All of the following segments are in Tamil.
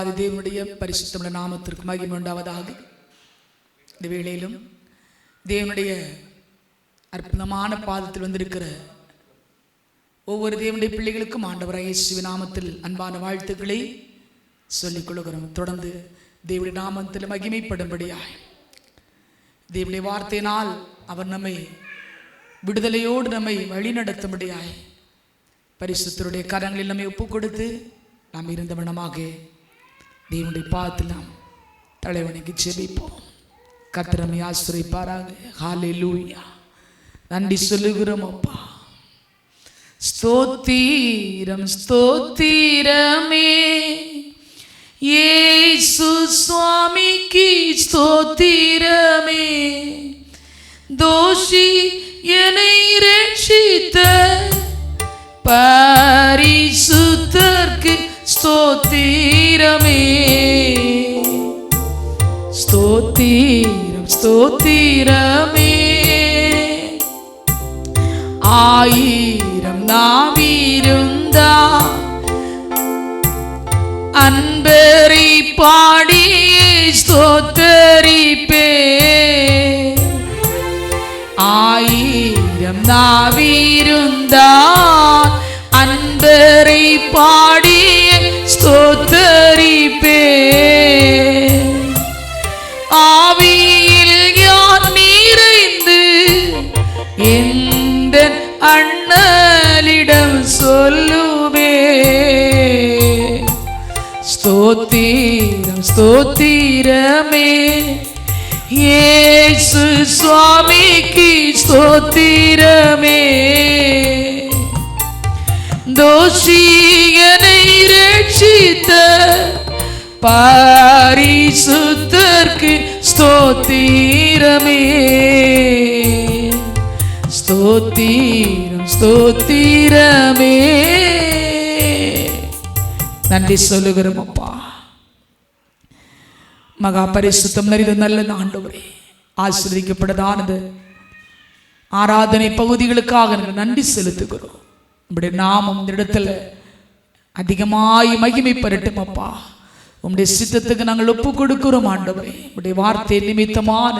தேவாதி தேவனுடைய பரிசுத்தமிழ நாமத்திற்கு மகிமை உண்டாவதாக. இந்த வேளையிலும் தேவனுடைய அற்புதமான பாதத்தில் வந்திருக்கிற ஒவ்வொரு தேவனுடைய பிள்ளைகளுக்கும் ஆண்டவர் இயேசுவின் நாமத்தில் அன்பான வாழ்த்துக்களை சொல்லிக் கொள்கிறோம். தொடர்ந்து தேவனுடைய நாமத்தில் மகிமைப்படும்படியாய். தேவனுடைய வார்த்தையினால் அவர் நம்மை விடுதலையோடு நம்மை வழிநடத்தும்படியாய் பரிசுத்தருடைய கரங்களில் நம்மை ஒப்புக் கொடுத்து நாம் இருந்த வண்ணமாக தேவனுடைய பாதத்தில் நாம் தலைவனுக்கு செபிப்போம் கத்திரமை ஆசிரியப்பாராங்க ஹாலே லூயா நன்றி சொல்லுகிறோம் அப்பா. ஸ்தோத்திரம் ஸ்தோத்திரமே. ஏசு சுவாமிக்கு ஸ்தோத்திரமே. தோஷி என்னை ரட்சித்த பரிசுத்தர்க்கு ஸ்தோத்திரமே. ஸ்தோத்திரம் ஸ்தோத்திரமே. ஆயிரம் நாவிருந்தா அன்பரை பாடி ஸ்தோத்தரிப்பே. ஆயிரம் நாவிருந்தா அன்பரை பாடி ஸ்தோத்தரிப்பே பரிசுத்தர்க்கு ஸ்தோத்திரமே. ஸ்தோத்திரம் ஸ்தோத்திரமே. நன்றி சொல்லுகிறோம் அப்பா. மகா பரிசுத்தம் நிறைந்த நல்ல ஆண்டவரே ஆசிரியக்கப்பட்டதானது ஆராதனை பகுதிகளுக்காக நாங்கள் நன்றி செலுத்துகிறோம். இப்படி நாமம் இந்த இடத்துல அதிகமாய் மகிமை பெறட்டும் அப்பா. உங்களுடைய சித்தத்துக்கு நாங்கள் ஒப்பு கொடுக்கிறோம் ஆண்டவரே. உடைய வார்த்தை நிமித்தமான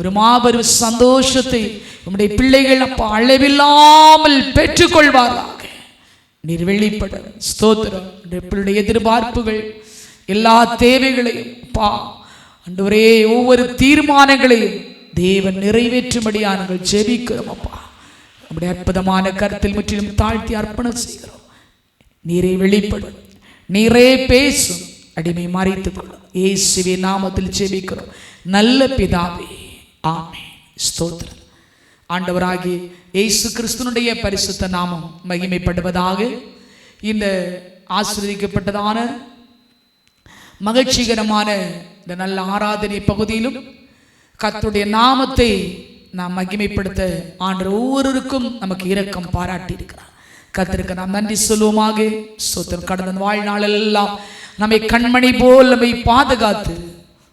ஒரு மாபெரும் சந்தோஷத்தை உங்களுடைய பிள்ளைகள் அப்ப அளவில்லாமல் பெற்றுக்கொள்வார்களாக நீர் வெளிப்பட ஸ்தோத்திரம். பிள்ளைய எதிர்பார்ப்புகள் எல்லா தேவைகளையும் பா அன்றுவரே ஒவ்வொரு தீர்மானங்களையும் தேவன் நிறைவேற்றும்படியா நாங்கள் ஜெபிக்கிறோம் அப்பா. நம்முடைய அற்புதமான கருத்தில் முற்றிலும் தாழ்த்தி அர்ப்பணம் செய்கிறோம். நீரே வெளிப்படும் நீரே பேசும். அடிமை மறைத்துக் கொள்ளும் இயேசுவே நாமத்தில் ஜெபிக்கிறோம். நல்ல பிதாவே ஆமே ஸ்தோத்திரம். ஆண்டவராகி இயேசு கிறிஸ்துனுடைய பரிசுத்த நாமம் மகிமைப்படுவதாக இந்த ஆசிரியக்கப்பட்டதான மகிழ்ச்சிகரமான இந்த நல்ல ஆராதனை பகுதியிலும் கத்துடைய நாமத்தை நாம் மகிமைப்படுத்த ஆண்டு ஒவ்வொருவருக்கும் நமக்கு இரக்கம் பாராட்டி இருக்கிறார் கத்திருக்க நாம் நன்றி சொல்லுவோமாக. ஸ்தோத்திரம். கடந்த வாழ்நாள் எல்லாம் நம்மை கண்மணி போல் நம்மை பாதுகாத்து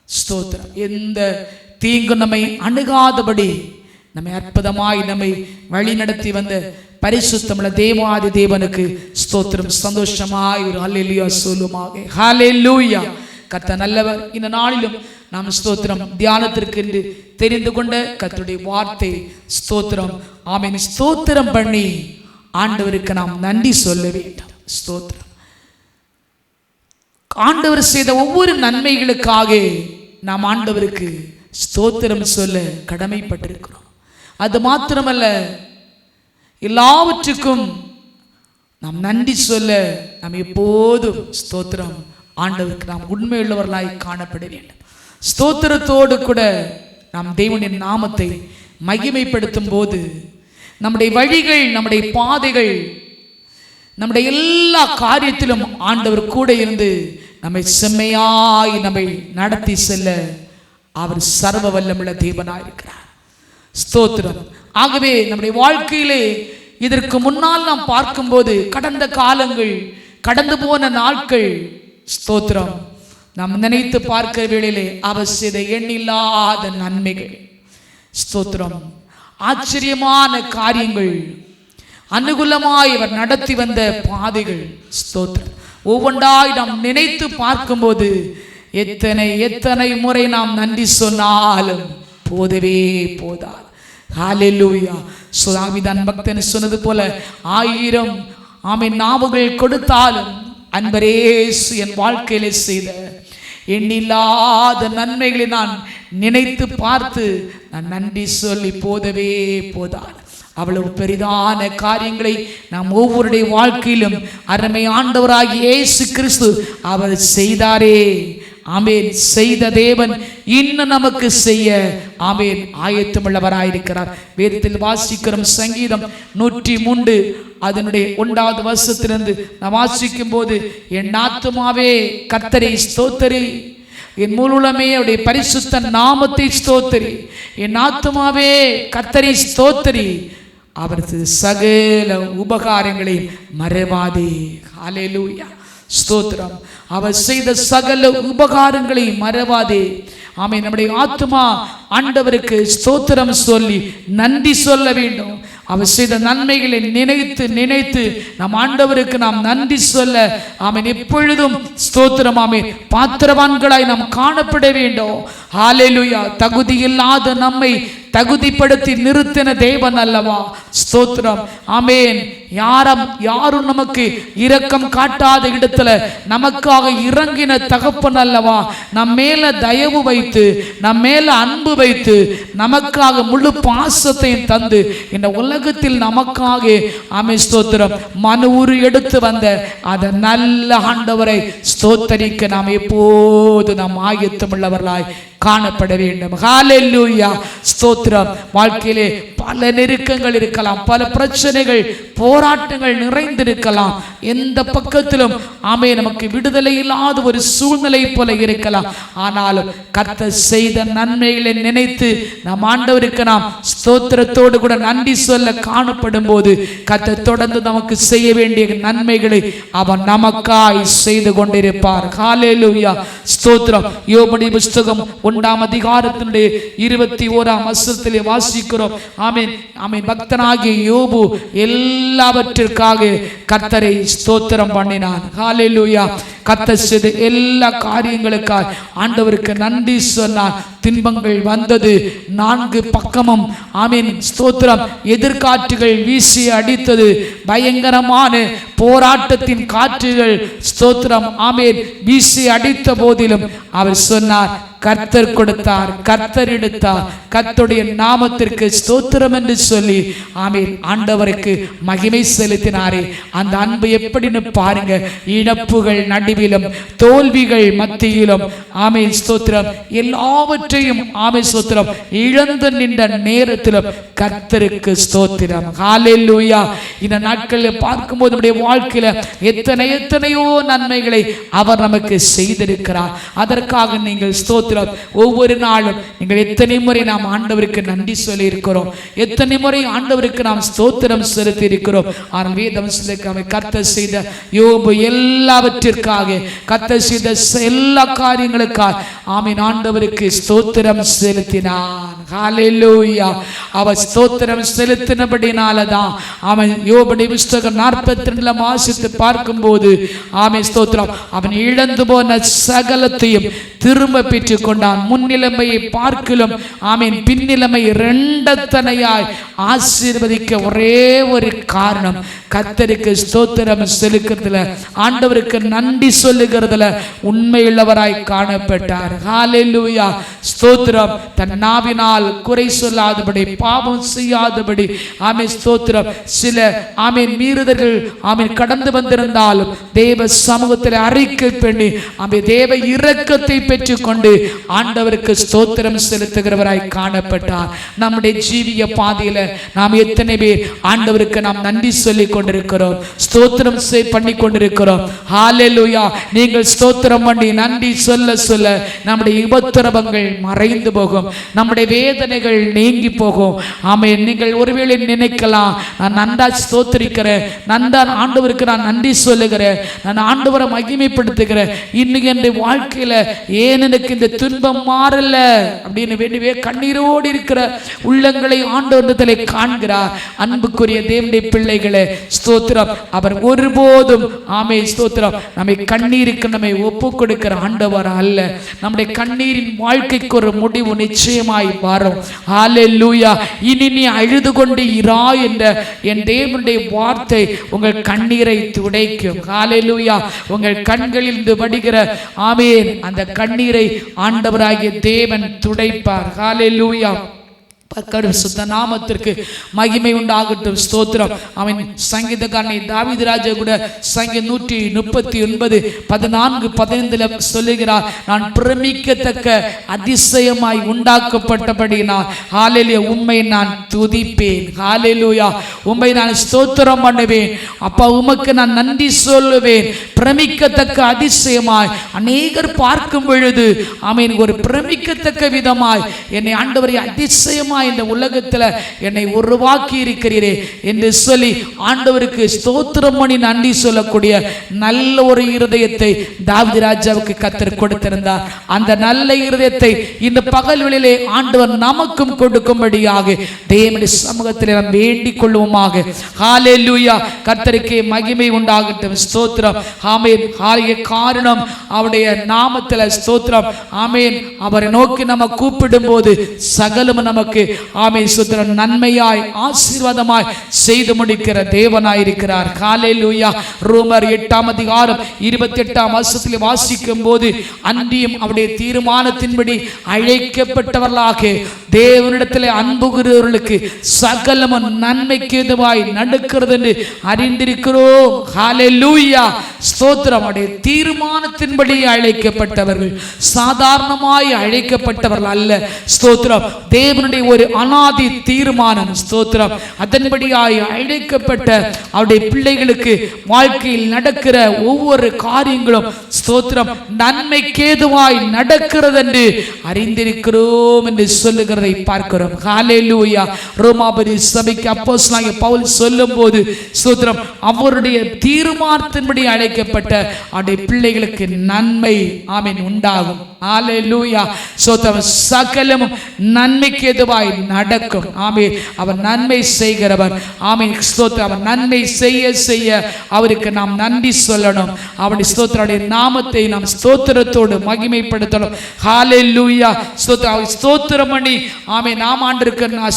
ஸ்தோத்திரம். எந்த தீங்கு நம்மை அணுகாதபடி நம்மை அற்புதமாய் நம்மை வழி நடத்தி வந்த பரிசுத்தமிழ தேவாதி தேவனுக்கு ஸ்தோத்திரம். சந்தோஷமாய் ஒரு ஹalleluya சொல்லுமாக ஹalleluya. கத்த நல்லவர். இந்த நாளிலும் நாம் ஸ்தோத்திரம். தியானத்திற்கு என்று தெரிந்து கொண்ட கத்தருடைய வார்த்தை ஸ்தோத்திரம். ஆமீன். ஸ்தோத்திரம் பண்ணி. ஆண்டவருக்கு நாம் நன்றி சொல்ல வேண்டும். ஸ்தோத்திரம். ஆண்டவர் செய்த ஒவ்வொரு நன்மைகளுக்காக நாம் ஆண்டவருக்கு ஸ்தோத்திரம் சொல்ல கடமைப்பட்டிருக்கிறோம். அது மாத்திரமல்ல எல்லாவற்றுக்கும் நாம் நன்றி சொல்ல நாம் எப்போதும் ஸ்தோத்திரம் ஆண்டவருக்கு நாம் உண்மையுள்ளவர்களாய் காணப்பட வேண்டும். ஸ்தோத்திரத்தோடு கூட நாம் தேவனின் நாமத்தை மகிமைப்படுத்தும் போது நம்முடைய வழிகள் நம்முடைய பாதைகள் நம்முடைய எல்லா காரியத்திலும் ஆண்டவர் கூட இருந்து நம்மை செம்மையாய் நம்மை நடத்தி செல்ல அவர் சர்வ வல்லமுள்ள தேவனாய் இருக்கிறார் ஸ்தோத்திரம். ஆகவே நம்முடைய வாழ்க்கையிலே இதற்கு முன்னால் நாம் பார்க்கும்போது கடந்த காலங்கள் கடந்து போன நாட்கள் ஸ்தோத்திரம். நாம் நினைத்து பார்க்கிற வேளையிலே அவர் செய்த எண்ணில்லாத நன்மைகள். ஸ்தோத்திரம். ஆச்சரியமான காரியங்கள். அனுகூலமாய் அவர் நடத்தி வந்த பாதைகள். ஸ்தோத்திரம். ஒவ்வொன்றாய் நாம் நினைத்து பார்க்கும்போது எத்தனை எத்தனை முறை நாம் நன்றி சொன்னாலும் போதவே போதாது. ஹாலெல்லூயா சுதாவிதான் பக்தன் சொன்னது போல ஆயிரம் ஆமை நாவுகள் கொடுத்தாலும் அன்பரேசு என் வாழ்க்கையிலே செய்த எண்ணில்லாத நன்மைகளை நான் நினைத்து பார்த்து நான் நன்றி சொல்லி போதவே போதான் அவ்வளவு பெரிதான காரியங்களை நாம் ஒவ்வொருடைய வாழ்க்கையிலும் அருமை ஆண்டவராகிய இயேசு கிறிஸ்து அவர் செய்தாரே. ஆமேன். செய்த தேவன் இன்னும் நமக்கு செய்ய. ஆமேன். ஆயத்தமுள்ளவராயிருக்கிறார். வேதத்தில் வாசிக்கிறோம் சங்கீதம் நூற்றி மூன்று அதனுடைய ஒன்றாவது வருஷத்திலிருந்து நான் வாசிக்கும் போது என் ஆத்துமாவே கத்தரை ஸ்தோத்தரி. என் மூலமே அவருடைய பரிசுத்த நாமத்தை ஸ்தோத்தரி. என் ஆத்துமாவே கத்தரை ஸ்தோத்தரி. அவரது சகல உபகாரங்களை மறைவாதே. ஹalleluya. ஸ்தோத்திரம். அவர் செய்த சகல உபகாரங்களை மறவாதே. ஆமை நம்முடைய ஆத்மா ஆண்டவருக்கு ஸ்தோத்திரம் சொல்லி நன்றி சொல்ல வேண்டும். அவர் செய்த நன்மைகளை நினைத்து நினைத்து நம் ஆண்டவருக்கு நாம் நன்றி சொல்ல ஆமீன் எப்பொழுதும் ஸ்தோத்திரம் ஆமே பாத்திரவான்களாய் நாம் காணப்பட வேண்டும். ஆலேலுயா தகுதி இல்லாத நம்மை தகுதிப்படுத்தி நிறுத்தின தேவன் அல்லவா? ஸ்தோத்திரம். ஆமேன். யாரம் யாரும் நமக்கு இரக்கம் காட்டாத இடத்துல நமக்காக இறங்கின தகப்பன் அல்லவா? நம் மேல தயவு வைத்து நம் மேல அன்பு வைத்து நமக்காக முழு பாசத்தையும் தந்து இந்த உலகத்தில் நமக்காக அமை ஸ்தோத்திரம் மனு உரு எடுத்து வந்த அந்த நல்ல ஆண்டவரை ஸ்தோத்தரிக்க நாம் எப்போது நாம் ஆயத்தமுள்ளவர்களாய் காணப்பட வேண்டும். ஹalleluya ஸ்தோத்திரம். வாழ்க்கையிலே பல நெருக்கங்கள் இருக்கலாம் பல பிரச்சனைகள் போராட்டங்கள் நிறைந்திருக்கலாம் எந்த பக்கத்திலும் ஆமே நமக்கு விடுதலை இல்லாத ஒரு சூழ்நிலை போல இருக்கலாம். ஆனாலும் கர்த்த செய்த நன்மைகளை நினைத்து நம் ஆண்டவருக்கு நாம் ஸ்தோத்திரத்தோடு கூட நன்றி சொல்ல காணப்படும் போது கத்தை தொடர்ந்து நமக்கு செய்ய வேண்டிய நன்மைகளை அவன் நமக்காய் செய்து கொண்டிருப்பார். ஹalleluya. ஸ்தோத்திரம். யோபடி புஸ்தகம் ஒன்றாம் அதிகாரத்தினுடைய இருபத்தி ஓராம் வசனத்திலே வாசிக்கிறோம். ஆமென். ஆமென். பக்தனாகிய யோபு எல்லாவற்றிற்காக கத்தரை ஸ்தோத்திரம் பண்ணினான் ஹாலேலூயா கத்த செய்த எல்லா காரியங்களுக்காக ஆண்டவருக்கு நன்றி சொன்னார். துன்பங்கள் வந்தது. நான்கு பக்கமும் ஆமீன் ஸ்தோத்திரம். எதிர்காற்றுகள் வீசி அடித்தது. பயங்கரமான போராட்டத்தின் காற்றுகள் ஸ்தோத்திரம் ஆமீன் வீசி அடித்த போதிலும் அவர் சொன்னார் கர்த்தர் கொடுத்தார் கர்த்தர் எடுத்தார். கர்த்தருடைய நாமத்திற்கு ஸ்தோத்திரம் என்று சொல்லி ஆமீன். ஆண்டவருக்கு மகிமை செலுத்தினாரே. அந்த அன்பு எப்படின்னு பாருங்க. இழப்புகள் நடுவிலும் தோல்விகள் மத்தியிலும். ஆமீன் ஸ்தோத்திரம். எல்லாவற்றையும் ஆமை ஸ்தோத்திரம். இழந்து நின்ற நேரத்திலும் கர்த்தருக்கு ஸ்தோத்திரம். ஹalleluya. இந்த நாட்களில் பார்க்கும்போது நம்முடைய வாழ்க்கையில எத்தனை எத்தனையோ நன்மைகளை அவர் நமக்கு செய்திருக்கிறார். அதற்காக நீங்கள் ஸ்தோத்திரம். ஸ்தோத்திரம் ஒவ்வொரு நாளும் நீங்கள் எத்தனை முறை நாம் ஆண்டவருக்கு நன்றி சொல்லி இருக்கிறோம் எத்தனை முறை ஆண்டவருக்கு நாம் ஸ்தோத்திரம் செலுத்தி இருக்கிறோம் ஆனால் வேதம் சொல்லிருக்காம கத்த செய்த யோபு எல்லாவற்றிற்காக கத்த செய்த எல்லா காரியங்களுக்காக ஆமீன். ஆண்டவருக்கு ஸ்தோத்திரம் செலுத்தினான். ஹalleluya. அவர் ஸ்தோத்திரம் செலுத்தினபடினால தான் அவன் யோபடி புஸ்தகம் நாற்பத்தி ரெண்டுல வாசித்து பார்க்கும்போது ஆமை ஸ்தோத்திரம் அவன் இழந்து போன சகலத்தையும் திரும்ப பெற்று பெற்றுக் கொண்டான் முன்னிலைமையை பார்க்கிலும் ஆமீன். பின்னிலைமை இரண்டத்தனையாய் ஆசீர்வதிக்க ஒரே ஒரு காரணம். கத்தருக்கு ஸ்தோத்திரம் செலுக்கிறதுல ஆண்டவருக்கு நன்றி சொல்லுகிறதுல உண்மையுள்ளவராய் காணப்பட்டார். ஹாலெல்லூயா ஸ்தோத்திரம். தன் நாவினால் குறை சொல்லாதபடி பாவம் செய்யாதபடி ஆமை ஸ்தோத்திரம். சில ஆமே மீறுதர்கள் ஆமை கடந்து வந்திருந்தாலும் தேவ சமூகத்தில் அறிக்கை பண்ணி ஆமே தேவ இரக்கத்தை பெற்றுக்கொண்டு ஆண்டவருக்கு ஸ்தோத்திரம் செலுத்துகிறவராய் காணப்பட்டார். நம்முடைய ஜீவிய பாதையில நாம் எத்தனை பேர் ஆண்டவருக்கு நாம் நன்றி சொல்லி கொண்டிருக்கிறோம். ஸ்தோத்திரம் பண்ணி கொண்டிருக்கிறோம். ஹalleluya நீங்கள் ஸ்தோத்திரம் பண்ணி நன்றி சொல்ல சொல்ல நம்முடைய உபத்திரவங்கள் மறைந்து போகும். நம்முடைய வேதனைகள் நீங்கி போகும். ஆமே நீங்கள் ஒருவேளை நினைக்கலாம் நான் நன்றா ஸ்தோத்திரிக்கிறேன். நன்றா ஆண்டவருக்கு நான் நன்றி சொல்லுகிறேன். நான் ஆண்டவரை மகிமைப்படுத்துகிறேன். இன்னைக்கு என்னுடைய வாழ்க்கையில ஏன் எனக்கு இந்த துன்பம் மாறல. அப்படின்னு வேண்டுவே கண்ணீரோடு இருக்கிற உள்ளங்களை ஆண்டோன்றதிலே காண்கிறார். அன்புக்குரிய தேவனுடைய பிள்ளைகளே ஸ்தோத்திரம். அவர் ஒருபோதும் ஆமே ஸ்தோத்திரம். நம்மை கண்ணீருக்கு நம்மை ஒப்பு கொடுக்கிற ஆண்டவர் அல்ல. நம்முடைய கண்ணீரின் வாழ்க்கைக்கு ஒரு முடிவு நிச்சயமாய் வரும் ஆலே லூயா இனி நீ அழுது கொண்டு இரா என்ற என் தேவனுடைய வார்த்தை உங்கள் கண்ணீரை துடைக்கும். ஆலே லூயா உங்கள் கண்களில் இருந்து வடிகிற ஆமென் அந்த கண்ணீரை ஆண்டவராகிய தேவன் துடைப்பார். ஹalleluya. கரு சுத்த நாமத்திற்கு மகிமை உண்டாகட்டும். ஸ்தோத்திரம். அவன் சங்கீதக்காரனை தாவீது ராஜா கூட சங்கீத நூற்றி முப்பத்தி ஒன்பது பதினான்கு பதினைந்துல சொல்லுகிறார் நான் பிரமிக்கத்தக்க அதிசயமாய் உண்டாக்கப்பட்டபடினால் ஹாலேலியா உண்மை நான் துதிப்பேன். ஹாலேலூயா உண்மை நான் ஸ்தோத்திரம் பண்ணுவேன். அப்பா உமக்கு நான் நன்றி சொல்லுவேன். பிரமிக்கத்தக்க அதிசயமாய் அநேகர் பார்க்கும் பொழுது அவன் ஒரு பிரமிக்கத்தக்க விதமாய் என்னை ஆண்டவரை அதிசயமாய் இந்த உலகத்தில் என்னை உருவாக்கி இருக்கிறீரே என்று சொல்லி ஆண்டவருக்கு ஸ்தோத்திரம் பண்ணி நன்றி சொல்லக்கூடிய நல்ல ஒரு இருதயத்தை தாவீது ராஜாவுக்கு கத்தர் கொடுத்திருந்தார். அந்த நல்ல இருதயத்தை இந்த பகல் வெளியிலே ஆண்டவர் நமக்கும் கொடுக்கும்படியாக தேவனுடைய சமூகத்தில் நாம் வேண்டிக் கொள்வோமாக ஹாலே லூயா கத்தருக்கே மகிமை உண்டாகட்டும். ஸ்தோத்திரம். ஆமேன். ஹாலிய காரணம். அவருடைய நாமத்தில் ஸ்தோத்திரம். ஆமேன். அவரை நோக்கி நம்ம கூப்பிடும்போது சகலம் நமக்கு ஆமே ஸ்தோத்திரம் நன்மையாய் ஆசீர்வாதமாய் செய்து முடிக்கிற தேவனாய் இருக்கிறார் லூயா ரோமர் எட்டாம் அதிகாரம் இருபத்தி எட்டாம் வருஷத்தில் வாசிக்கும் போது அன்றியும் அவருடைய தீர்மானத்தின்படி அழைக்கப்பட்டவர்களாக தேவனிடத்தில் அன்புகிறவர்களுக்கு சகலமும் நன்மைக்கு எதுவாய் நடக்கிறது என்று அறிந்திருக்கிறோம் ஸ்தோத்திரம். அவருடைய தீர்மானத்தின்படி அழைக்கப்பட்டவர்கள் சாதாரணமாய் அழைக்கப்பட்டவர்கள் அல்ல. ஸ்தோத்திரம். தேவனுடைய ஒரு அனாதி தீர்மானம் ஸ்தோத்திரம். அதன்படியாய் அழைக்கப்பட்ட அவருடைய பிள்ளைகளுக்கு வாழ்க்கையில் நடக்கிற ஒவ்வொரு காரியங்களும் ஸ்தோத்திரம் நன்மைக்கேதுவாய் நடக்கிறது என்று அறிந்திருக்கிறோம் என்று சொல்லுகிறதை பார்க்கிறோம். ஹalleluya. ரோமாபுரி சபைக்கு அப்போஸ்தலனாகிய பவுல் சொல்லும் போது சூத்திரம் அவருடைய தீர்மானத்தின்படி அழைக்கப்பட்ட அவருடைய பிள்ளைகளுக்கு நன்மை ஆமீன் உண்டாகும். ஹalleluya. சோத்திரம் சகலமும் நன்மைக்கு எதுவாய் நடக்கும். ஆமென். அவர் நன்மை செய்கிறவர். ஆமென். ஸ்தோத்திரம் அவர் நன்மை செய்ய செய்ய அவருக்கு நாம் நன்றி சொல்லணும். அவருடைய ஸ்தோத்திரனுடைய நாமத்தை நாம் ஸ்தோத்திரத்தோடு மகிமைப்படுத்தணும். ஹalleluya. ஸ்தோத்திரம் ஸ்தோத்திரம் பண்ணி ஆமே நாம் ஆண்டிருக்க நான்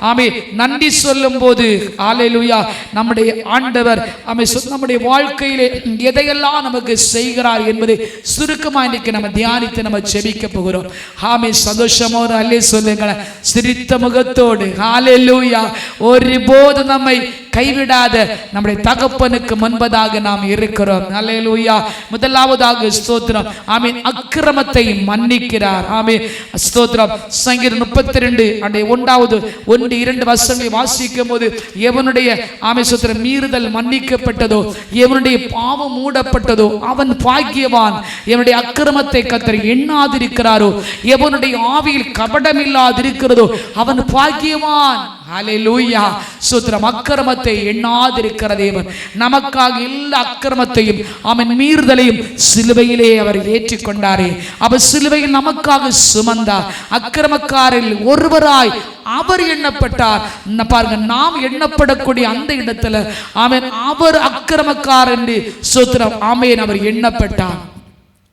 ஆமே நன்றி சொல்லும் போது ஆலையிலுயா நம்முடைய ஆண்டவர் ஆமே நம்முடைய வாழ்க்கையிலே எதையெல்லாம் நமக்கு செய்கிறார் என்பதை சுருக்கமாக இன்னைக்கு நம்ம தியானித்து நம்ம செபிக்க போகிறோம். ஆமே சந்தோஷமோ அல்லே சொல்லுங்களேன். சிரித்த முகத்தோடு ஹalleluya ஒருபோது நம்மை கைவிடாத நம்முடைய தகப்பனுக்கு முன்பதாக நாம் இருக்கிறோம். அல்லேலூயா முதலாவதாக ஸ்தோத்திரம். ஆமென். அக்கிரமத்தை மன்னிக்கிறார். ஆமென். ஸ்தோத்திரம். சங்கீதம் முப்பத்தி ரெண்டு அடைய ஒன்றாவது ஒன்று இரண்டு வருஷங்களை வாசிக்கும் போது எவனுடைய ஆமை சுத்திரம் மீறுதல் மன்னிக்கப்பட்டதோ எவனுடைய பாவம் மூடப்பட்டதோ அவன் பாக்கியவான். எவனுடைய அக்கிரமத்தை கத்தர் எண்ணாதிருக்கிறாரோ எவனுடைய ஆவியில் கபடமில்லாதிருக்கிறதோ அவன் பாக்கியவான். ஹalleluya ஸ்தோத்திரம் அக்கிரமத்தை எண்ணாதிருக்கிற தேவன். நமக்காக எல்லா அக்கிரமத்தையும் அவன் மீறுதலையும் சிலுவையிலே அவர் ஏற்றிக்கொண்டாரே. அவர் சிலுவையில் நமக்காக சுமந்தார். அக்கிரமக்காரில் ஒருவராய் அவர் எண்ணப்பட்டார். பாருங்க நாம் எண்ணப்படக்கூடிய அந்த இடத்துல அவன் அவர் அக்கிரமக்கார் என்று ஸ்தோத்திரம் ஆமென் அவர் எண்ணப்பட்டார்.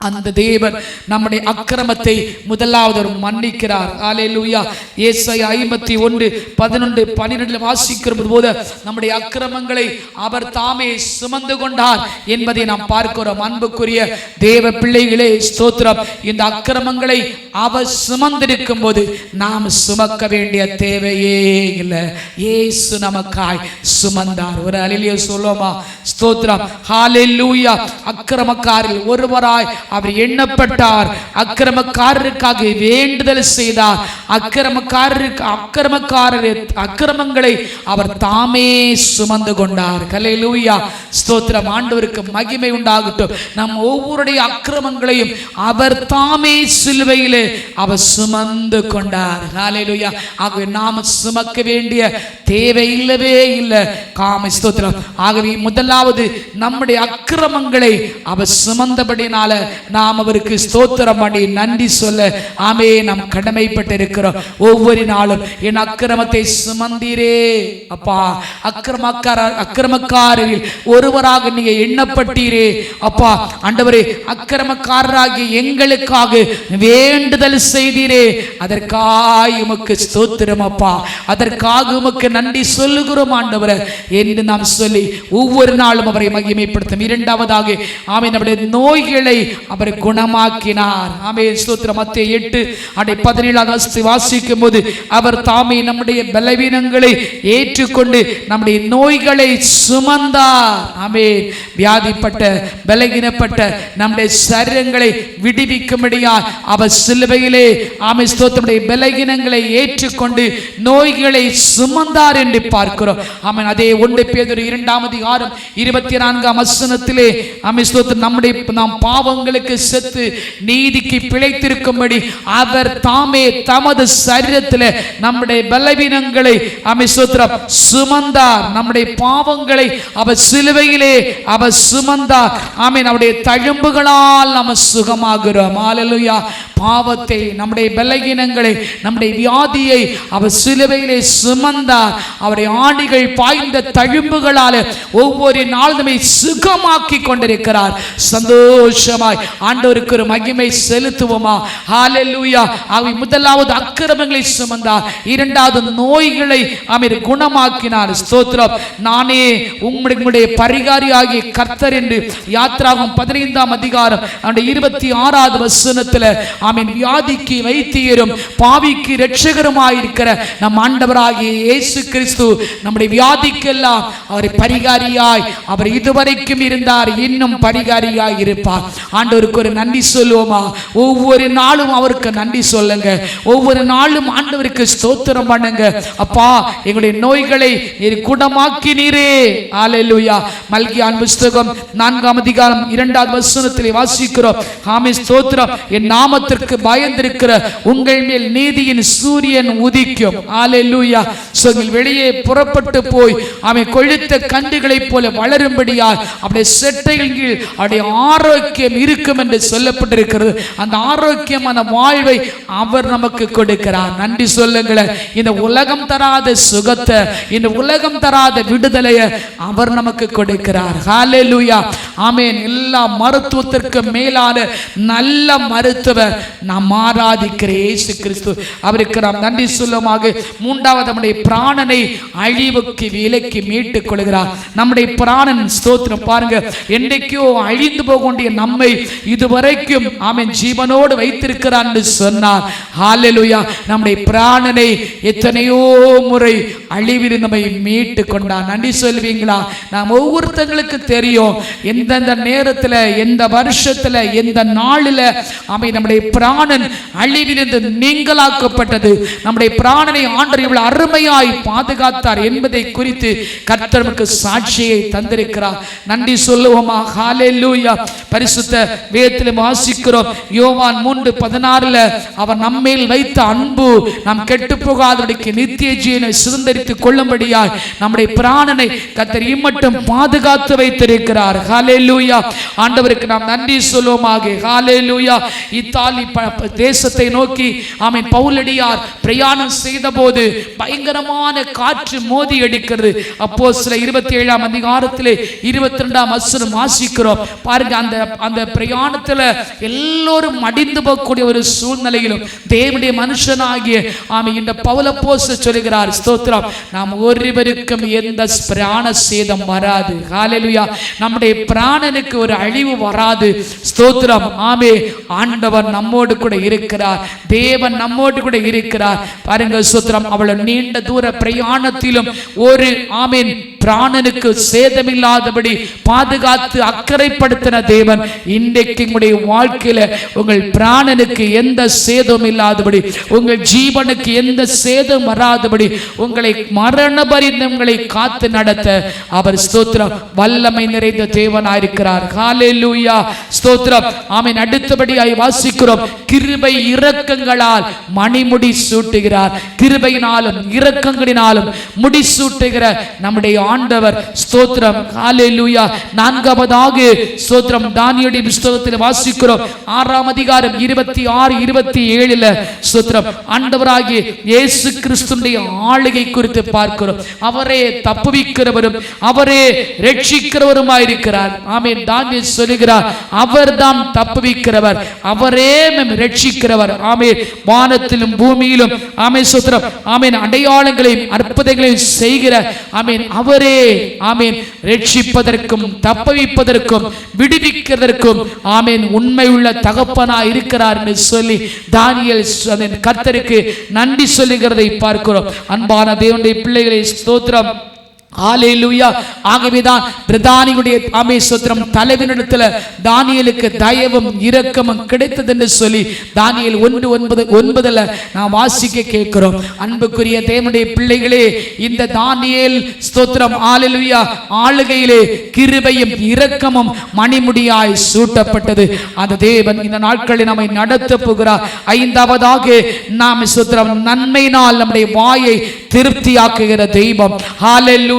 அந்த தேவன் நம்முடைய அக்கிரமத்தை முதலாவது மன்னிக்கிறார். ஹalleluya ஏசை ஐம்பத்தி ஒன்று பதினொன்று பன்னிரெண்டு வாசிக்கிற போது நம்முடைய அக்கிரமங்களை அவர் தாமே சுமந்து கொண்டார் என்பதை நாம் பார்க்கிறோம். அன்புக்குரிய தேவ பிள்ளைகளே ஸ்தோத்திரம். இந்த அக்கிரமங்களை அவர் சுமந்திருக்கும் போது நாம் சுமக்க வேண்டிய தேவையே இல்லை. ஏசு நமக்காய் சுமந்தார். ஒரு அலிலிய சொல்லுவோமா? ஸ்தோத்திரம். ஹalleluya அக்கிரமக்காரில் ஒருவராய் அவர் எண்ணப்பட்டார். அக்கிரமக்காரருக்காக வேண்டுதல் செய்தார். அக்கிரமக்காரருக்கு அக்கிரமக்காரர் அக்கிரமங்களை அவர் தாமே சுமந்து கொண்டார். கலை லூயா ஸ்தோத்திரம். ஆண்டவருக்கு மகிமை உண்டாகட்டும். நம் ஒவ்வொருடைய அக்கிரமங்களையும் அவர் தாமே சிலுவையிலே அவர் சுமந்து கொண்டார். ஹalleluya. ஆகவே நாம் சுமக்க வேண்டிய தேவை இல்லவே இல்லை. காம ஸ்தோத்திரம். ஆகவே முதலாவது நம்முடைய அக்கிரமங்களை அவர் சுமந்தபடினால நாம் அவருக்கு ஸ்தோத்திரம் பண்ணி நன்றி சொல்ல ஆமே நாம் கடமைப்பட்டிருக்கிறோம். ஒவ்வொரு நாளும் என் அக்கிரமத்தை சுமந்தீரே. அப்பா அக்கிரமக்கார அக்கிரமக்காரரில் ஒருவராக நீங்க எண்ணப்பட்டீரே. அப்பா ஆண்டவரே அக்கிரமக்காரராகி எங்களுக்காக வேண்டுதல் செய்தீரே. அதற்காக உமக்கு ஸ்தோத்திரம் அப்பா. அதற்காக உமக்கு நன்றி சொல்லுகிறோம் ஆண்டவரை என்று நாம் சொல்லி ஒவ்வொரு நாளும் அவரை மகிமைப்படுத்தும். இரண்டாவதாக ஆமை நம்முடைய நோய்களை அவர் குணமாக்கினார். ஆமே ஸ்தோத்திரம். மத்திய எட்டு அடை பதினேழாவது வசனத்தை வாசிக்கும் போது அவர் தாமே நம்முடைய பலவீனங்களை ஏற்றுக்கொண்டு நம்முடைய நோய்களை சுமந்தார். ஆமே வியாதிப்பட்ட பலகீனப்பட்ட நம்முடைய சரீரங்களை விடுவிக்கும்படியா அவர் சிலுவையிலே ஆமை ஸ்தோத்திரமுடைய பலகீனங்களை ஏற்றுக்கொண்டு நோய்களை சுமந்தார் என்று பார்க்கிறோம். ஆமன். அதே ஒன்று பேதர் இரண்டாம் அதிகாரம் இருபத்தி நான்காம் வசனத்திலே ஆமை ஸ்தோத்திரம். நம்முடைய நாம் பாவங்கள் பாவங்களுக்கு செத்து நீதிக்கு பிழைத்திருக்கும்படி அவர் தாமே தமது சரீரத்தில் நம்முடைய பலவீனங்களை ஆமை சுமந்தார். நம்முடைய பாவங்களை அவர் சிலுவையிலே அவர் சுமந்தார். ஆமீன். அவருடைய தழும்புகளால் நம்ம சுகமாகிறோம். ஆலலுயா பாவத்தை நம்முடைய பலகீனங்களை நம்முடைய வியாதியை அவர் சிலுவையிலே சுமந்தார். அவருடைய ஆணிகள் பாய்ந்த தழும்புகளால் ஒவ்வொரு நாள் நம்மை சுகமாக்கி கொண்டிருக்கிறார். சந்தோஷமாய் ஆண்டவருக்கு ஒரு மகிமை செலுத்துவோமா? ஹாலெல்லூயா அவை முதலாவது அக்கிரமங்களை சுமந்தார். இரண்டாவது நோய்களை அவர் குணமாக்கினார். ஸ்தோத்ரம் நானே உங்களுடைய பரிகாரி ஆகிய கர்த்தர் என்று யாத்ராகும் பதினைந்தாம் அதிகாரம் அந்த இருபத்தி ஆறாவது வசனத்தில் ஆமீன் வியாதிக்கு வைத்தியரும் பாவிக்கு இரட்சகருமாயிருக்கிற நம் ஆண்டவராகிய இயேசு கிறிஸ்து நம்முடைய வியாதிக்கெல்லாம் அவர் பரிகாரியாய் அவர் இதுவரைக்கும் இருந்தார் இன்னும் பரிகாரியாய் இருப்பார். ஆண்டு ஆண்டவருக்கு ஒரு நன்றி சொல்லுவோமா? ஒவ்வொரு நாளும் அவருக்கு நன்றி சொல்லுங்க. ஒவ்வொரு நாளும் ஆண்டவருக்கு ஸ்தோத்திரம் பண்ணுங்க. அப்பா எங்களுடைய நோய்களை நீர் குணமாக்கினீரே. ஹalleluya மல்கியான் புஸ்தகம் நான்காம் அதிகாரம் இரண்டாவது வசனத்தில் வாசிக்கிறோம். ஆமே ஸ்தோத்திரம். என் நாமத்திற்கு பயந்திருக்கிற உங்கள் மேல் நீதியின் சூரியன் உதிக்கும். ஹalleluya சொல் வெளியே புறப்பட்டு போய் ஆமை கொழுத்த கண்டுகளைப் போல வளரும்படியால் அப்படியே செட்டைகள் கீழ் அப்படியே ஆரோக்கியம் இருக்கு. இருக்கும் என்று சொல்லப்பட்டிருக்கிறது. அந்த ஆரோக்கியமான வாழ்வை அவர் நமக்கு கொடுக்கிறார். நன்றி சொல்லுங்களேன். இந்த உலகம் தராத சுகத்தை இந்த உலகம் தராத விடுதலையை அவர் நமக்கு கொடுக்கிறார். ஹாலே லூயா ஆமேன். எல்லா மருத்துவத்திற்கு மேலான நல்ல மருத்துவர் நாம் ஆராதிக்கிற இயேசு கிறிஸ்து. அவருக்கு நாம் நன்றி சொல்லுமாக மூன்றாவது நம்முடைய பிராணனை அழிவுக்கு விலைக்கு மீட்டுக் கொள்கிறார். நம்முடைய பிராணன் ஸ்தோத்திரம் பாருங்க. என்றைக்கோ அழிந்து போக வேண்டிய நம்மை இதுவரைக்கும் அவன் ஜீவனோடு வைத்திருக்கிறான் என்று சொன்னார். ஹாலெலுயா நம்முடைய பிராணனை எத்தனையோ முறை அழிவில் நம்மை மீட்டு கொண்டான். நன்றி சொல்வீங்களா? நாம் ஒவ்வொருத்தங்களுக்கு தெரியும். எந்தெந்த நேரத்துல எந்த வருஷத்துல எந்த நாளில் அவை நம்முடைய பிராணன் அழிவிலிருந்து நீங்களாக்கப்பட்டது நம்முடைய பிராணனை ஆண்டர் இவ்வளவு அருமையாய் பாதுகாத்தார் என்பதை குறித்து கர்த்தனுக்கு சாட்சியை தந்திருக்கிறார். நன்றி சொல்லுவோமா? ஹalleluya பரிசுத்த வேதத்தில் வாசிக்கிறோம். யோவான் மூன்று பதினாறுல அவர் நம்மேல் வைத்த அன்பு நாம் கெட்டு போகாதபடிக்கு நித்திய ஜீவனை சுதந்திரித்துக் கொள்ளும்படியாய் நம்முடைய பிராணனை கத்தர் இம்மட்டும் பாதுகாத்து வைத்திருக்கிறார். ஹாலே லூயா ஆண்டவருக்கு நாம் நன்றி சொல்லுவோமாக. ஹாலே லூயா இத்தாலி தேசத்தை நோக்கி ஆமென். பவுலடியார் பிரயாணம் செய்தபோது பயங்கரமான காற்று மோதி அடிக்கிறது. அப்போ சில இருபத்தி ஏழாம் அதிகாரத்திலே இருபத்தி ரெண்டாம் வசனம் வாசிக்கிறோம். பாருங்க அந்த அந்த பிரயாணத்தில் எல்லோரும் மடிந்து போகக்கூடிய ஒரு சூழ்நிலையிலும் தேவனுடைய மனுஷனாகிய ஆமை இந்த பவுல போச சொல்லுகிறார் ஸ்தோத்திரம். நாம் ஒருவருக்கும் எந்த பிராண சேதம் வராது. ஹalleluya. நம்முடைய பிராணனுக்கு ஒரு அழிவு வராது. ஸ்தோத்திரம். ஆமே ஆண்டவர் நம்மோடு கூட இருக்கிறார். தேவன் நம்மோடு கூட இருக்கிறார். பாருங்க ஸ்தோத்திரம். அவ்வளவு நீண்ட தூர பிரயாணத்திலும் ஒரு ஆமீன் பிராணனுக்கு சேதமில்லாதபடி பாதுகாத்து அக்கறைப்படுத்தின தேவன் இன்றைக்கு உங்களுடைய வாழ்க்கையில உங்கள் பிராணனுக்கு எந்த சேதம் இல்லாதபடி உங்கள் ஜீவனுக்கு எந்த சேதம் வராதபடி உங்களை மரண பரிந்து உங்களை காத்து நடத்த அவர் ஸ்தோத்திரம். வல்லமை நிறைந்த தேவனாயிருக்கிறார். ஹalleluya. ஸ்தோத்திரம். ஆமீன். அடுத்தபடியாய் வாசிக்கிறோம். கிருபை இரக்கங்களால் மணிமுடி சூட்டுகிறார். கிருபையினாலும் இரக்கங்களினாலும் முடி சூட்டுகிற நம்முடைய ஆண்டவர் ஸ்தோத்திரம். ஹalleluya. நான்காவதாக ஸ்தோத்திரம். தானியேலுடைய புத்தகத்தில் வாசிக்கிறோம். ஆறாம் அதிகாரம் 26 27 ல ஸ்தோத்திரம். ஆண்டவராகிய இயேசு கிறிஸ்துவின் ஆளுகை குறித்து பார்க்கிறோம். அவரே தப்புவிக்கிறவரும் அவரே ரட்சிக்கிறவருமாயிருக்கிறார் ஆமென். தானியேல் சொல்கிறார் அவர்தான் தப்புவிக்கிறவர் அவரே நம்மை ரட்சிக்கிறவர். ஆமென். வானத்திலும் பூமியிலும் ஆமென் ஸ்தோத்திரம். ஆமென். அடையாளங்களையும் அற்புதங்களையும் செய்கிற ஆமென் அவர் ஆமீன். ரட்சிப்பதற்கும் தப்பவிப்பதற்கும் விடுவிக்கிறதற்கும் ஆமீன். உண்மை உள்ள தகப்பனா இருக்கிறார் என்று சொல்லி தானியல் அதன் கர்த்தருக்கு நன்றி சொல்லுகிறதை பார்க்கிறோம். அன்பான தேவனுடைய பிள்ளைகளை ஸ்தோத்திரம். ஆகவேதான் பிரதானியுடைய ஆமே ஸ்தோத்திரம் தலைவனிடத்துல தயவும் இரக்கமும் கிடைத்தது என்று சொல்லி தானியல் ஒன்று ஒன்பது ஒன்பதுல நான் வாசிக்க கேட்கிறோம். அன்புக்குரிய தேவனுடைய பிள்ளைகளே இந்த தானியல் ஸ்தோத்திரம் ஹalleluya ஆளுகையிலே கிருபையும் இரக்கமும் மணிமுடியாய் சூட்டப்பட்டது. அந்த தேவன் இந்த நாட்களில் நம்மை நடத்த போகிறார். ஐந்தாவதாக நாம் சுத்திரம் நன்மையினால் நம்முடைய வாயை திருப்தியாக்குகிற தெய்வம்.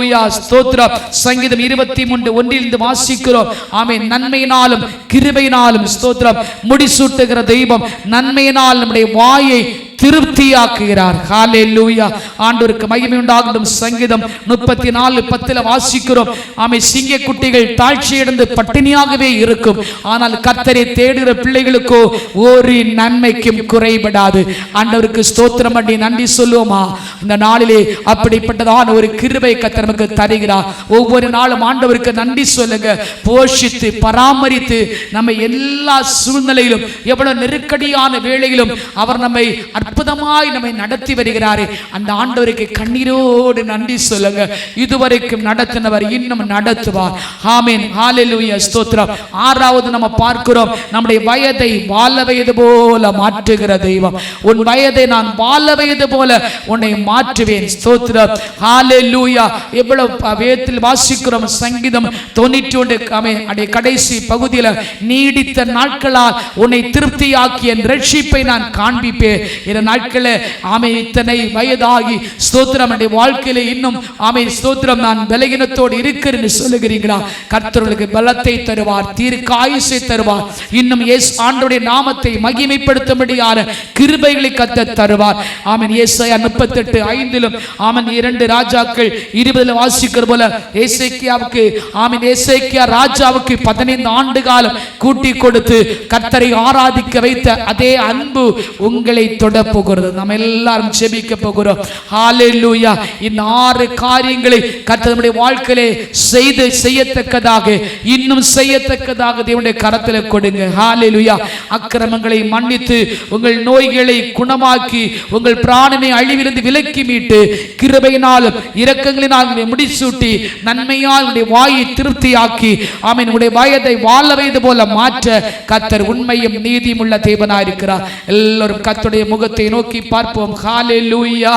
ஹalleluya ஸ்தோத்திரம். சங்கீதம் இருபத்தி மூன்று ஒன்றிலிருந்து வாசிக்கிறோம். ஆமே நன்மையினாலும் கிருபையினாலும் ஸ்தோத்திரம். முடிசூட்டுகிற தெய்வம் நன்மையினால் நம்முடைய வாயை திருப்தியாக்குகிறார். ஹாலே லூயா ஆண்டோருக்கு மகிமை உண்டாகும் சங்கீதம் முப்பத்தி நாலு பத்துல வாசிக்கிறோம். ஆமை சிங்க குட்டிகள் தாழ்ச்சியடைந்து பட்டினியாகவே இருக்கும். ஆனால் கத்தரை தேடுகிற பிள்ளைகளுக்கோ ஒரு நன்மைக்கும் குறைபடாது. ஆண்டவருக்கு ஸ்தோத்திரம் பண்ணி நன்றி சொல்லுவோமா? இந்த நாளிலே அப்படிப்பட்டதான ஒரு கிருபை கர்த்தர் நமக்கு தருகிறார். ஒவ்வொரு நாளும் ஆண்டவருக்கு நன்றி சொல்லுங்க. போஷித்து பராமரித்து நம்ம எல்லா சூழ்நிலையிலும் எவ்வளவு நெருக்கடியான வேளையிலும் அவர் நம்மை அற்புதமாய் நம்மை நடத்தி வருகிறாரே. அந்த ஆண்டவருக்கு கண்ணீரோடு நன்றி சொல்லுங்க. இதுவரைக்கும் நடத்தினவர் இன்னும் நடத்துவார். ஆமீன். ஹalleluya. ஸ்தோத்திரம். ஆறாவது நம்ம பார்க்கிறோம். நம்முடைய வயதை வாழ வயது போல மாற்றுகிற தெய்வம். உன் வயதை நான் வாழ வயது போல உன்னை மாற்றுவேன். ஸ்தோத்திரம். ஹalleluya. எவ்வளவு வேதத்தில் வாசிக்கிறோம். சங்கீதம் தொண்ணூற்றி ஒன்று. அடைய கடைசி பகுதியில் நீடித்த நாட்களால் உன்னை திருப்தியாக்கி என் ரட்சிப்பை நான் காண்பிப்பேன். நாட்களில் ஆமை இத்தனை வயதாகி ஸ்தோத்திரம் என்னுடைய வாழ்க்கையில இன்னும் ஆமை ஸ்தோத்திரம் நான் பலகீனத்தோடு இருக்கிறேன்னு சொல்லுகிறீங்களா கர்த்தர்களுக்கு பலத்தை தருவார் தீர்க்காயுசை தருவார். இன்னும் இயேசு ஆண்டுடைய நாமத்தை மகிமைப்படுத்தும்படியான கிருபைகளை கத்த தருவார். ஆமென் ஏசாயா முப்பத்தெட்டு ஐந்திலும் ஆமன் இரண்டு ராஜாக்கள் இருபதுல வாசிக்கிற போல ஏசைக்கியாவுக்கு ஆமன் ஏசைக்கியா ராஜாவுக்கு பதினைந்து ஆண்டு காலம் கூட்டி கொடுத்து கர்த்தரை ஆராதிக்க வைத்த அதே அன்பு உங்களை தொட போகிறது. நம்ம எல்லாரும் செபிக்க போகிறோம். ஹாலேலூயா இந்த ஆறு காரியங்களை கர்த்தர் நம்முடைய வாழ்க்கையிலே செய்து செய்யத்தக்கதாக இன்னும் செய்யத்தக்கதாக தேவனுடைய கரத்தில் கொடுங்க. ஹாலேலூயா அக்கிரமங்களை மன்னித்து உங்கள் நோய்களை குணமாக்கி உங்கள் பிராணனை அழிவிலிருந்து விலக்கி மீட்டு கிருபையினாலும் இரக்கங்களினால் முடிசூட்டி நன்மையால் உடைய வாயை திருப்தியாக்கி ஆமீன் உடைய வாயத்தை வாழ வைத்து போல மாற்ற கத்தர் உண்மையும் நீதியும் உள்ள தேவனாயிருக்கிறார். எல்லோரும் கத்துடைய முகத்தை நோக்கி பார்ப்போம். ஹalleluya.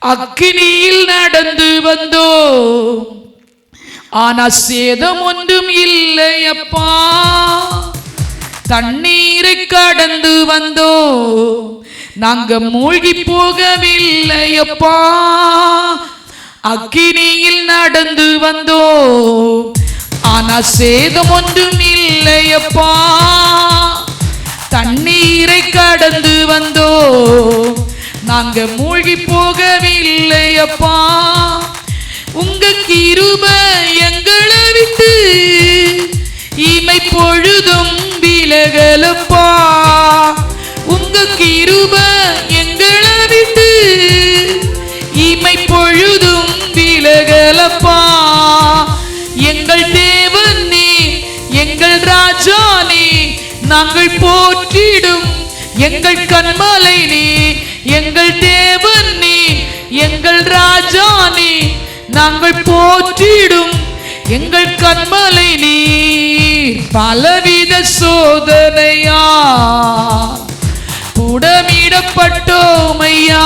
அக்கினியில் நடந்து வந்தோ ஆனா சேதம் ஒன்றும் இல்லையப்பா. தண்ணீரை கடந்து வந்தோ நாங்க மூழ்கி போகவில்லையப்பா. அக்கினியில் நடந்து வந்தோ ஆனா சேதம் ஒன்றும் இல்லையப்பா. தண்ணீரை கடந்து வந்தோ. நாங்க மூழ்கி போகவில்லையப்பா உங்க கிருப எங்களை விட்டு இமை பொழுதும் விலகலப்பா. உங்க கிருப நாங்கள் போற்றிடும். எங்கள் கண்மலை நீ எங்கள் தேவன் நீ எங்கள் ராஜா நீ நாங்கள் போற்றிடும். எங்கள் கண்மலை நீ பலவித சோதனையா. புடமிடப்பட்டோமையா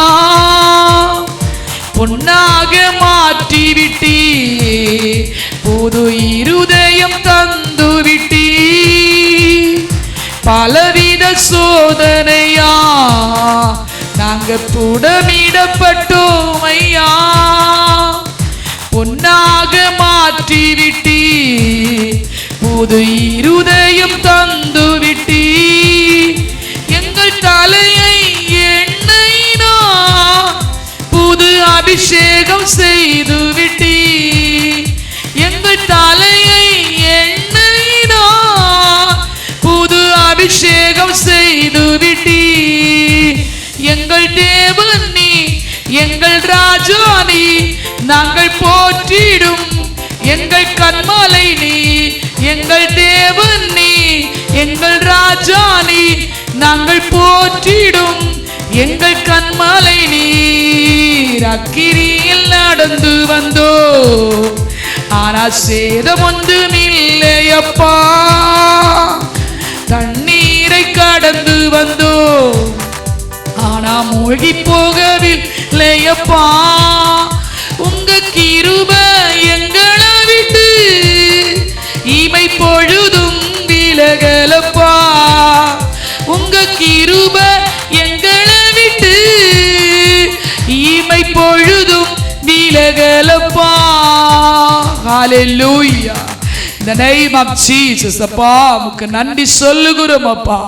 பொன்னாக மாற்றிவிட்டீ புது இருதயம் தந்துவிட்டீ பலவித சோதனையா? நாங்க புடமிடப்பட்டோம் ஐயா. பொன்னாக மாற்றிவிட்டி புது இருதயம் தந்துவிட்டி எங்கள் தலையை எண்ணெய்னா புது அபிஷேகம் செய்து ராஜா நீ நாங்கள் போற்றிடும். எங்கள் கண்மலை நீ எங்கள் தேவன் நீ எங்கள் ராஜா நீ நாங்கள் போற்றிடும். எங்கள் கண்மலை நீர் அக்கிரியில் நடந்து வந்தோ. ஆனா சேதம் ஒன்றும் இல்லையப்பா தண்ணீரை கடந்து வந்தோ. ஆனா மூழ்கி போகவில்லையப்பா உங்க கிருப எங்களை விட்டு இமை பொழுதும் விலகலப்பா. உங்க கிருப எங்களை விட்டு இமை பொழுதும் விலகலப்பா. ஹalleluya இந்த name of Jesus அப்பா உமக்கு நன்றி சொல்லுகிறோம் அப்பா.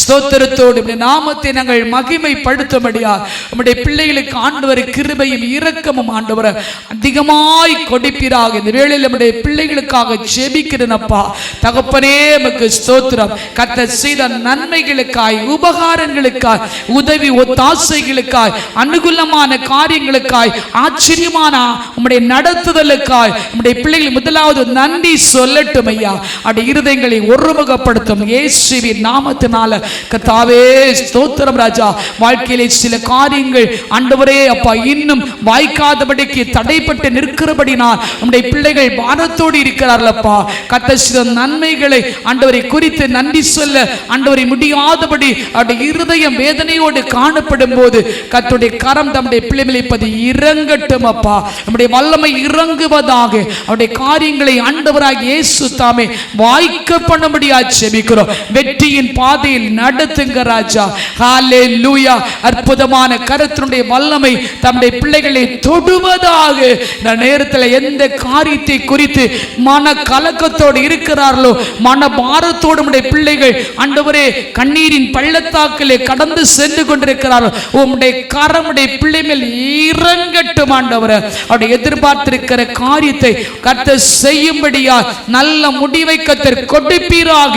ஸ்தோத்திரத்தோடு உடைய நாமத்தை நாங்கள் மகிமைப்படுத்தும்படியா உம்முடைய பிள்ளைகளுக்கு ஆண்டவர் கிருபையும் இரக்கமும் ஆண்டவர். அதிகமாய் கொடுப்பீராக. இந்த வேளையில் நம்முடைய பிள்ளைகளுக்காக ஜெபிக்கிறனப்பா. தகப்பனே நமக்கு ஸ்தோத்திரம். கத்த செய்த நன்மைகளுக்காய் உபகாரங்களுக்காய் உதவி ஒத்தாசைகளுக்காய் அனுகூலமான காரியங்களுக்காய் ஆச்சரியமான உம்முடைய நடத்துதலுக்காய் உம்முடைய பிள்ளைகள் முதலாவது நன்றி சொல்லட்டும் ஐயா அப்படி இருதயங்களை ஒருமுகப்படுத்தும் இயேசுவின் நாமத்தினால கத்தாவே ஸ்தோத்திரம் ராஜா. வாழ்க்கையிலே சில காரியங்கள் ஆண்டவரே அப்பா இன்னும் வாய்க்காதபடிக்கு தடைப்பட்டு நிற்கிறபடி நான் நம்முடைய பிள்ளைகள் பாரத்தோடு இருக்கிறார்களப்பா கத்த சில நன்மைகளை ஆண்டவரை குறித்து நன்றி சொல்ல ஆண்டவரை முடியாதபடி அவருடைய இருதயம் வேதனையோடு காணப்படும் போது கத்துடைய கரம் தம்முடைய பிள்ளைகளை பதி இறங்கட்டும் அப்பா. நம்முடைய வல்லமை இறங்குவதாக அவருடைய காரியங்களை ஆண்டவராக இயேசு தாமே வாய்க்க பண்ணும்படியா செபிக்கிறோம். வெற்றியின் பாதையில் நடத்துங்க ராஜா. ஹாலே லூயா அற்புதமான கருத்தினுடைய வல்லமை தம்முடைய பிள்ளைகளை தொடுவதாக. இந்த நேரத்தில் எந்த காரியத்தை குறித்து மன கலக்கத்தோடு இருக்கிறார்களோ மன பாரத்தோடு உடைய பிள்ளைகள் அண்டவரே கண்ணீரின் பள்ளத்தாக்கிலே கடந்து சென்று கொண்டிருக்கிறார்கள் உம்முடைய கரமுடைய பிள்ளை மேல் இறங்கட்டும் ஆண்டவரே. அவருடைய எதிர்பார்த்திருக்கிற காரியத்தை கத்த செய்யும்படியா நல்ல முடிவை கத்தர் கொடுப்பீராக.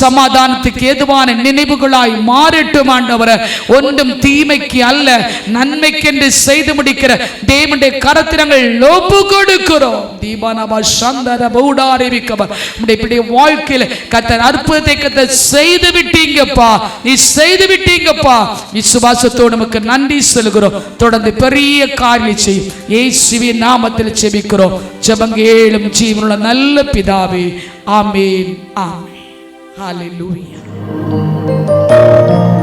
சமாதானத்துக்கு ஏதுவான நினைவுகளாய் மாறட்டும் ஆண்டவரே. ஒன்றும் தீமைக்கு அல்ல நன்மைக்கென்று செய்து முடிக்கிற தேவனுடைய கரத்திரங்கள் ஒப்பு கொடுக்கிறோம். தீபானபா சந்தர பௌடாரிவிக்கவர் உடைய வாழ்க்கையில் வாழ்க்கையில கத்தர் அற்புதத்தை கத்தர் செய்து விட்டீங்கப்பா. நீ செய்து விட்டீங்கப்பா. விசுவாசத்தோடு நமக்கு நன்றி சொல்கிறோம் தொடர்ந்து பெரிய காரியம் செய்யும். இயேசுவின் நாமத்தில் செபிக்கிறோம் ஜெபங்கேளும் ஜீவனுள்ள நல்ல பிதாவே. ஆமேன். ஆமேன். ஹalleluya. Amen.